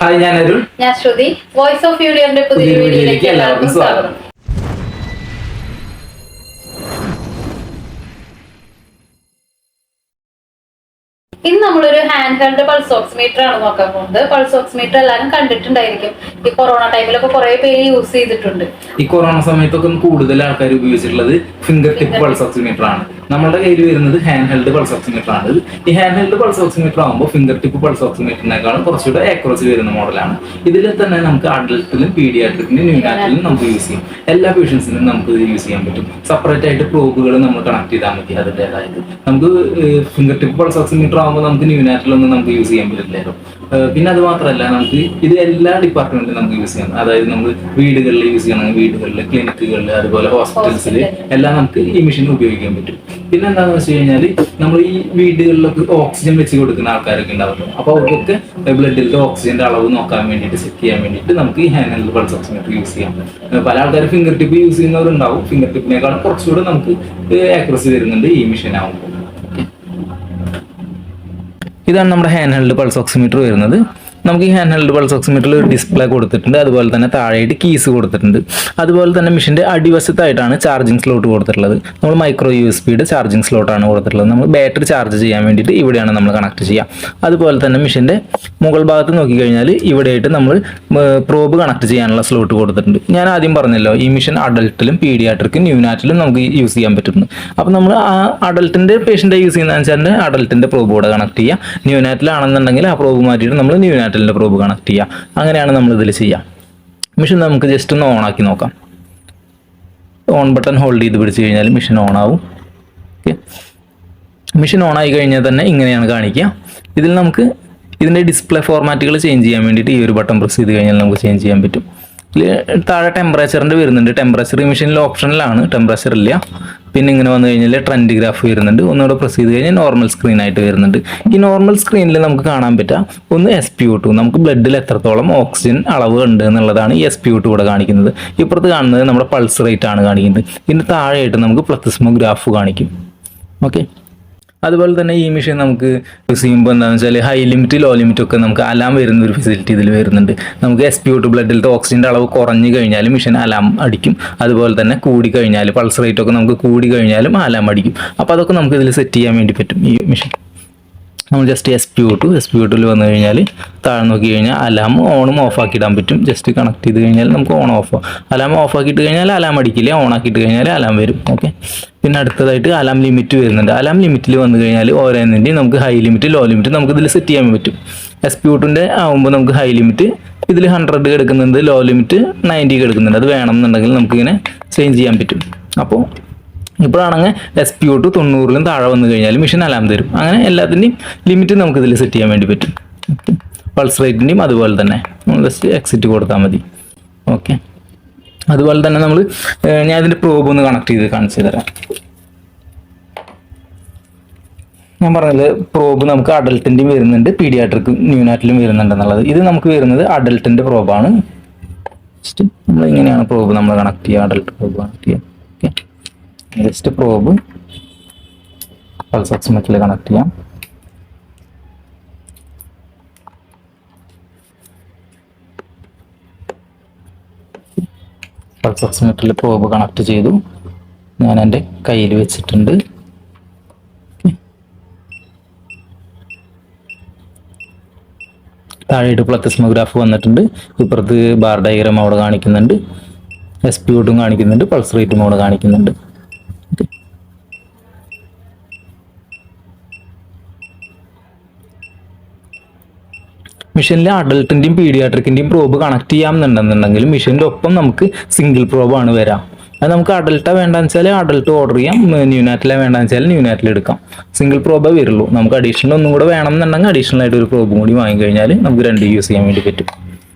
Hi ഞാൻ അരുൺ. ഞാൻ ശ്രുതി. Voice of യൂണിയന്റെ പുതിയ വീഡിയോയിലേക്ക് എല്ലാവർക്കും സ്വാഗതം. ഇന്ന് നമ്മളൊരു ഹാൻഡ് ഹെൽഡ് പൾസ് ഓക്സിമീറ്റർ ആണ് നോക്കാൻ പോകുന്നത്. പൾസ് ഓക്സിമീറ്റർ എല്ലാവരും കണ്ടിട്ടുണ്ടായിരിക്കും. ഈ കൊറോണ ടൈമിലൊക്കെ കുറെ പേര് യൂസ് ചെയ്തിട്ടുണ്ട്. ഈ കൊറോണ സമയത്തൊക്കെ കൂടുതൽ ആൾക്കാർ ഉപയോഗിച്ചിട്ടുള്ളത് ഫിംഗർ ടിപ്പ് പൾസ് ഓക്സിമീറ്റർ ആണ്. നമ്മുടെ കയ്യിൽ വരുന്നത് ഹാൻഡ് ഹെൽഡ് പൾസ് ഓക്സിമീറ്റർ ആണ്. ഈ ഹാൻഡ് ഹെൽഡ് പൾസ് ഓക്സിമീറ്റർ ആകുമ്പോൾ ഫിംഗർ ടിപ്പ് പൾസ് ഓക്സിമീറ്ററിനേക്കാളും കുറച്ചുകൂടെ ആക്യുറസി വരുന്ന മോഡലാണ് ഇതിൽ തന്നെ നമുക്ക് അഡൽട്ടിലും പീഡിയാട്രിക്കിലും ന്യൂനാറ്റിലും നമുക്ക് യൂസ് ചെയ്യാം. എല്ലാ പേഷ്യൻസിനും നമുക്ക് ഇത് യൂസ് ചെയ്യാൻ പറ്റും. സെപ്പറേറ്റ് ആയിട്ട് പ്രോബുകൾ നമ്മൾ കണക്ട് ചെയ്താൽ മതി അതിന്റെതായത് നമുക്ക് ഫിംഗർ ടിപ്പ് പൾസ് ഓക്സിമീറ്റർ ആകുമ്പോൾ നമുക്ക് ന്യൂനാറ്റിലൊന്നും നമുക്ക് യൂസ് ചെയ്യാൻ പറ്റില്ലല്ലോ പിന്നെ അത് മാത്രമല്ല നമുക്ക് ഇത് എല്ലാ ഡിപ്പാർട്ട്മെന്റിലും നമുക്ക് യൂസ് ചെയ്യാം. അതായത് നമ്മൾ വീടുകളിൽ യൂസ് ചെയ്യണമെങ്കിൽ വീടുകളിൽ ക്ലിനിക്കുകളിൽ അതുപോലെ ഹോസ്പിറ്റൽസിൽ എല്ലാം നമുക്ക് ഈ മെഷീൻ ഉപയോഗിക്കാൻ പറ്റും. പിന്നെ എന്താണെന്ന് വെച്ച് കഴിഞ്ഞാൽ നമ്മൾ ഈ വീടുകളിലൊക്കെ ഓക്സിജൻ വെച്ച് കൊടുക്കുന്ന ആൾക്കാരൊക്കെ ഉണ്ടാവുമല്ലോ അപ്പോൾ അവർക്കൊക്കെ ബ്ലഡിലത്തെ ഓക്സിജന്റെ അളവ് നോക്കാൻ വേണ്ടിയിട്ട് ചെക്ക് ചെയ്യാൻ വേണ്ടിയിട്ട് നമുക്ക് ഈ ഹാൻഡ് പൾസ് ഓക്സിമീറ്റർ യൂസ് ചെയ്യാം. പല ആൾക്കാർ ഫിംഗർ ടിപ്പ് യൂസ് ചെയ്യുന്നവരുണ്ടാവും. ഫിംഗർ ടിപ്പിനേക്കാളും കുറച്ചുകൂടെ നമുക്ക് ആക്യുറസി വരുന്നുണ്ട് ഈ മെഷീൻ ആകുമ്പോൾ ഇതാണ് നമ്മുടെ ഹാൻഡ് ഹെൽഡ് പൾസ് ഓക്സിമീറ്റർ വരുന്നത്. നമുക്ക് ഈ ഹാൻഡ് ഹെൽഡ് പൾസ് ഓക്സിമീറ്ററിൽ ഒരു ഡിസ്പ്ലേ കൊടുത്തിട്ടുണ്ട്. അതുപോലെ തന്നെ താഴെയായിട്ട് കീസ് കൊടുത്തിട്ടുണ്ട്. അതുപോലെ തന്നെ മെഷീന്റെ അടിവശത്തായിട്ടാണ് ചാർജിങ് സ്ലോട്ട് കൊടുത്തിട്ടുള്ളത്. നമ്മൾ മൈക്രോ യു എസ് പിയുടെ ചാർജിങ് സ്ലോട്ടാണ് കൊടുത്തിട്ടുള്ളത്. നമ്മൾ ബാറ്ററി ചാർജ് ചെയ്യാൻ വേണ്ടിയിട്ട് ഇവിടെയാണ് നമ്മൾ കണക്ട് ചെയ്യുക. അതുപോലെ തന്നെ മെഷീന്റെ മുകൾ ഭാഗത്ത് നോക്കിക്കഴിഞ്ഞാൽ ഇവിടെയായിട്ട് നമ്മൾ പ്രോബ് കണക്ട് ചെയ്യാനുള്ള സ്ലോട്ട് കൊടുത്തിട്ടുണ്ട്. ഞാൻ ആദ്യം പറഞ്ഞല്ലോ ഈ മിഷൻ അഡൽട്ടിലും പീഡിയാട്രിക്കും ന്യൂനാറ്റിലും നമുക്ക് യൂസ് ചെയ്യാൻ പറ്റുന്നു അപ്പോൾ നമ്മൾ ആ അഡൽട്ടിന്റെ പേഷ്യന്റെ യൂസ് ചെയ്യുന്നതെന്ന് വെച്ചാൽ അഡൽട്ടിന്റെ പ്രോബ് കൂടെ കണക്ട് ചെയ്യുക. ന്യൂനാറ്റിലാണെന്നുണ്ടെങ്കിൽ ആ പ്രോബ് മാറ്റിയിട്ട് നമ്മൾ ന്യൂനാറ്റിലിന്റെ പ്രൂബ് കണക്ട് ചെയ്യുക അങ്ങനെയാണ് നമ്മൾ ഇതിൽ ചെയ്യുക മെഷീൻ നമുക്ക് ജസ്റ്റ് ഒന്ന് ഓൺ ആക്കി നോക്കാം. ഓൺ ബട്ടൺ ഹോൾഡ് ചെയ്ത് പിടിച്ച് കഴിഞ്ഞാൽ മെഷീൻ ഓൺ ആവും. ഓക്കെ മെഷീൻ ഓൺ ആയി കഴിഞ്ഞാൽ തന്നെ ഇങ്ങനെയാണ് കാണിക്കുക. ഇതിൽ നമുക്ക് ഇതിന്റെ ഡിസ്പ്ലേ ഫോർമാറ്റുകൾ ചേഞ്ച് ചെയ്യാൻ വേണ്ടിയിട്ട് ഈ ഒരു ബട്ടൺ പ്രസ് ചെയ്ത് കഴിഞ്ഞാൽ നമുക്ക് ചേഞ്ച് ചെയ്യാൻ പറ്റും. താഴെ ടെമ്പറേച്ചറിന്റെ വരുന്നുണ്ട്. ടെമ്പറേച്ചർ ഈ മെഷീനിൽ ഓപ്ഷനിലാണ് ടെമ്പറേച്ചർ ഇല്ല. പിന്നെ ഇങ്ങനെ വന്നു കഴിഞ്ഞാൽ ട്രെൻഡ് ഗ്രാഫ് വരുന്നുണ്ട്. ഒന്നുകൂടെ പ്രസ് ചെയ്ത് കഴിഞ്ഞാൽ നോർമൽ സ്ക്രീൻ ആയിട്ട് വരുന്നുണ്ട്. ഈ നോർമൽ സ്ക്രീനിൽ നമുക്ക് കാണാൻ പറ്റുക ഒന്ന് എസ് പി ടു നമുക്ക് ബ്ലഡിൽ എത്രത്തോളം ഓക്സിജൻ അളവ് ഉണ്ട് എന്നുള്ളതാണ് ഈ എസ് പി ടു ഇവിടെ കാണിക്കുന്നത്. ഇപ്പുറത്ത് കാണുന്നത് നമ്മുടെ പൾസ് റേറ്റ് ആണ് കാണിക്കുന്നത്. ഇതിന് താഴെയായിട്ട് നമുക്ക് പ്ലത്തിസ്മോ ഗ്രാഫ് കാണിക്കും. ഓക്കെ അതുപോലെ തന്നെ ഈ മെഷീൻ നമുക്ക് യൂസ് ചെയ്യുമ്പോൾ എന്താണെന്ന് വെച്ചാൽ ഹൈ ലിമിറ്റ് ലോ ലിമിറ്റ് ഒക്കെ നമുക്ക് അലാം വരുന്ന ഒരു ഫെസിലിറ്റി ഇതിൽ വരുന്നുണ്ട്. നമുക്ക് എസ് പി ഒട്ട് ബ്ലഡിലത്തെ ഓക്സിജന്റെ അളവ് കുറഞ്ഞു കഴിഞ്ഞാലും മെഷീൻ അലാം അടിക്കും. അതുപോലെ തന്നെ കൂടി കഴിഞ്ഞാൽ പൾസ് റേറ്റ് ഒക്കെ നമുക്ക് കൂടി കഴിഞ്ഞാലും അലാം അടിക്കും. അപ്പോൾ അതൊക്കെ നമുക്ക് ഇതിൽ സെറ്റ് ചെയ്യാൻ വേണ്ടി പറ്റും ഈ മെഷീൻ നമ്മൾ just S P out S P ഒട്ടിൽ വന്നു കഴിഞ്ഞാൽ താഴെ നോക്കി കഴിഞ്ഞാൽ അലാം ഓണും ഓഫ് ആക്കിയിടാൻ പറ്റും. ജസ്റ്റ് കണക്ട് ചെയ്ത് കഴിഞ്ഞാൽ നമുക്ക് ഓൺ ഓഫ് അലാം ഓഫ് ആക്കിയിട്ട് കഴിഞ്ഞാൽ അലാം അടിക്കില്ല ഓൺ ആക്കിയിട്ട് കഴിഞ്ഞാൽ അലാം വരും. ഓക്കെ പിന്നെ അടുത്തതായിട്ട് അലാം ലിമിറ്റ് വരുന്നുണ്ട്. അലാം ലിമിറ്റിൽ വന്നു കഴിഞ്ഞാൽ ഓരോന്നിന്റെയും നമുക്ക് ഹൈ ലിമിറ്റ് ലോ ലിമിറ്റ് നമുക്ക് ഇതിൽ സെറ്റ് ചെയ്യാൻ പറ്റും. എസ് പി യൂട്ടിന്റെ ആകുമ്പോൾ നമുക്ക് ഹൈ ലിമിറ്റ് ഇതിൽ ഹൺഡ്രഡ് കിടക്കുന്നുണ്ട് ലോ ലിമിറ്റ് നയന്റി കിടക്കുന്നുണ്ട്. അത് വേണം എന്നുണ്ടെങ്കിൽ നമുക്കിങ്ങനെ ചേഞ്ച് ചെയ്യാൻ പറ്റും. അപ്പോൾ ഇപ്പോഴാണെങ്കിൽ എസ് പി യൂട്ട് തൊണ്ണൂറിലും താഴെ വന്നു കഴിഞ്ഞാൽ മിഷൻ അലാം തരും. അങ്ങനെ എല്ലാത്തിന്റെയും ലിമിറ്റ് നമുക്ക് ഇതിൽ സെറ്റ് ചെയ്യാൻ വേണ്ടി പറ്റും. പൾസ് റേറ്റിന്റെയും അതുപോലെ തന്നെ. ജസ്റ്റ് എക്സിറ്റ് കൊടുത്താൽ മതി. ഓക്കെ അതുപോലെ തന്നെ നമ്മൾ ഞാൻ ഇതിന്റെ പ്രോബ് ഒന്ന് കണക്ട് ചെയ്ത് കാണിച്ചു തരാം. ഞാൻ പറഞ്ഞത് പ്രോബ് നമുക്ക് അഡൽട്ടിന്റെയും വരുന്നുണ്ട് പീഡിയാട്രിക് ന്യൂനാറ്റിലും വരുന്നുണ്ട് എന്നുള്ളത്. ഇത് നമുക്ക് വരുന്നത് അഡൽട്ടിന്റെ പ്രോബാണ് ജസ്റ്റ് നമ്മൾ ഇങ്ങനെയാണ് പ്രോബ് നമ്മൾ കണക്ട് ചെയ്യുക അഡൽട്ട് പ്രോബ് കണക്ട് ചെയ്യുക. ഓക്കെ ജസ്റ്റ് പ്രോബ് പൾസ് ഓക്സിമീറ്ററിൽ കണക്ട് ചെയ്യാം. പൾസ് ഓക്സിമീറ്ററിൽ പ്രോബ് കണക്ട് ചെയ്തു. ഞാൻ എന്റെ കയ്യിൽ വെച്ചിട്ടുണ്ട്. താഴെയിട്ട് പ്ലത്തിസ്മോഗ്രാഫ് വന്നിട്ടുണ്ട്. ഇപ്പുറത്ത് ബാർ ഡയഗ്രാം അവിടെ കാണിക്കുന്നുണ്ട്. എസ് പി ഒട്ടും കാണിക്കുന്നുണ്ട്. പൾസ് റേറ്റും അവിടെ കാണിക്കുന്നുണ്ട്. മെഷീനിൽ അഡൽട്ടിന്റെയും പീഡിയാട്രിക്കിന്റെയും പ്രോബ് കണക്ട് ചെയ്യാമെന്നുണ്ടെന്നുണ്ടെങ്കിൽ മെഷീന്റെ ഒപ്പം നമുക്ക് സിംഗിൾ പ്രോബാണ് വരാം. അത് നമുക്ക് അഡൽട്ടാ വേണ്ടെന്ന് വെച്ചാൽ അഡൽട്ട് ഓർഡർ ചെയ്യാം. ന്യൂനാറ്റിലെ വേണ്ടെന്ന് വെച്ചാൽ ന്യൂനാറ്റിൽ എടുക്കാം. സിംഗിൾ പ്രോബേ വരുള്ളൂ. നമുക്ക് അഡീഷണൽ ഒന്നും കൂടെ വേണമെന്നുണ്ടെങ്കിൽ അഡീഷണൽ ആയിട്ട് ഒരു പ്രോബും കൂടി വാങ്ങിക്കഴിഞ്ഞാൽ നമുക്ക് രണ്ട് യൂസ് ചെയ്യാൻ വേണ്ടി പറ്റും.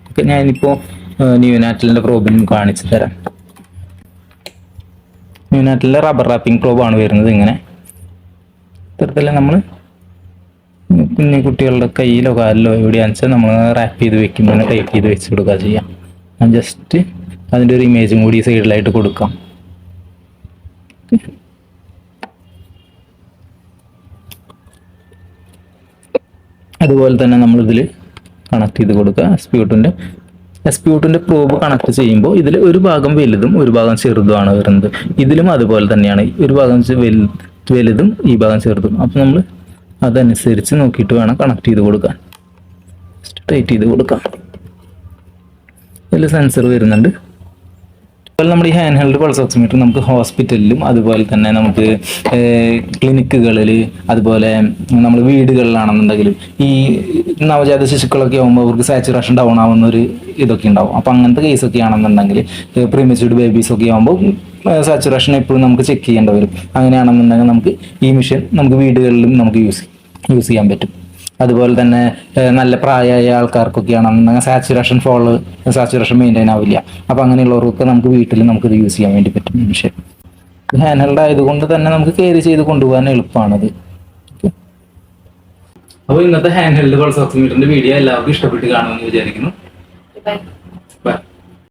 ഓക്കെ ഞാനിപ്പോൾ ന്യൂനാറ്റിലിന്റെ പ്രോബിനും കാണിച്ചു തരാം. ന്യൂനാറ്റിലെ റബ്ബർ റാപ്പിംഗ് പ്രോബാണ് വരുന്നത് ഇങ്ങനെ. ഇത്തരത്തിൽ നമ്മൾ കുഞ്ഞു കുട്ടികളുടെ കയ്യിലോ കാലിലോ എവിടെയാണെന്ന് വെച്ചാൽ നമ്മൾ റാപ്പ് ചെയ്ത് വെക്കുമ്പോൾ ടൈപ്പ് ചെയ്ത് വെച്ച് കൊടുക്കുക ചെയ്യാം. ജസ്റ്റ് അതിന്റെ ഒരു ഇമേജും കൂടി സൈഡിലായിട്ട് കൊടുക്കാം. അതുപോലെ തന്നെ നമ്മളിതിൽ കണക്ട് ചെയ്ത് കൊടുക്കുക. എസ് പി ഔട്ടിന്റെ എസ് പി ഔട്ടിന്റെ പ്രോബ് കണക്ട് ചെയ്യുമ്പോൾ ഇതിൽ ഒരു ഭാഗം വലുതും ഒരു ഭാഗം ചെറുതുമാണ് വരുന്നത്. ഇതിലും അതുപോലെ തന്നെയാണ്. ഒരു ഭാഗം വലുതും ഈ ഭാഗം ചെറുതും. അപ്പോൾ നമ്മൾ അതനുസരിച്ച് നോക്കിയിട്ട് വേണം കണക്ട് ചെയ്ത് കൊടുക്കാൻ. ടൈറ്റ് ചെയ്ത് കൊടുക്കാം. ഇതിൽ സെൻസർ വരുന്നുണ്ട്. അതുപോലെ നമ്മുടെ ഈ ഹാൻഡ് ഹെൽഡ് പൾസ് ഓക്സിമീറ്റർ നമുക്ക് ഹോസ്പിറ്റലിലും അതുപോലെ തന്നെ നമുക്ക് ക്ലിനിക്കുകളിൽ അതുപോലെ നമ്മൾ വീടുകളിലാണെന്നുണ്ടെങ്കിലും ഈ നവജാത ശിശുക്കളൊക്കെ ആകുമ്പോൾ അവർക്ക് സാച്ചുറേഷൻ ഡൗൺ ആവുന്ന ഒരു ഇതൊക്കെ ഉണ്ടാവും. അപ്പം അങ്ങനത്തെ കേസൊക്കെ ആണെന്നുണ്ടെങ്കിൽ പ്രീമച്യൂർഡ് ബേബീസൊക്കെ ആകുമ്പോൾ സാച്ചുറേഷൻ എപ്പോഴും നമുക്ക് ചെക്ക് ചെയ്യേണ്ടി വരും. അങ്ങനെയാണെന്നുണ്ടെങ്കിൽ നമുക്ക് ഈ മെഷീൻ നമുക്ക് വീടുകളിലും നമുക്ക് യൂസ് യൂസ് ചെയ്യാൻ പറ്റും. അതുപോലെ തന്നെ നല്ല പ്രായമായ ആൾക്കാർക്കൊക്കെ ആണെന്നുണ്ടെങ്കിൽ സാച്ചുറേഷൻ ഫോൾ സാച്ചുറേഷൻ മെയിന്റെയിൻ ആവില്ല. അപ്പം അങ്ങനെയുള്ളവർക്കൊക്കെ നമുക്ക് വീട്ടിൽ നമുക്ക് ഇത് യൂസ് ചെയ്യാൻ വേണ്ടി പറ്റും മെഷീൻ ഹാൻഡ് ഹെൽഡ് ആയതുകൊണ്ട് തന്നെ നമുക്ക് കെയർ ചെയ്ത് കൊണ്ടുപോകാൻ എളുപ്പമാണത് അപ്പോൾ ഇന്നത്തെ ഹാൻഡ് ഹെൽഡ് പൾസ് വീഡിയോ എല്ലാവർക്കും ഇഷ്ടപ്പെട്ട് കാണുമെന്ന് വിചാരിക്കുന്നു.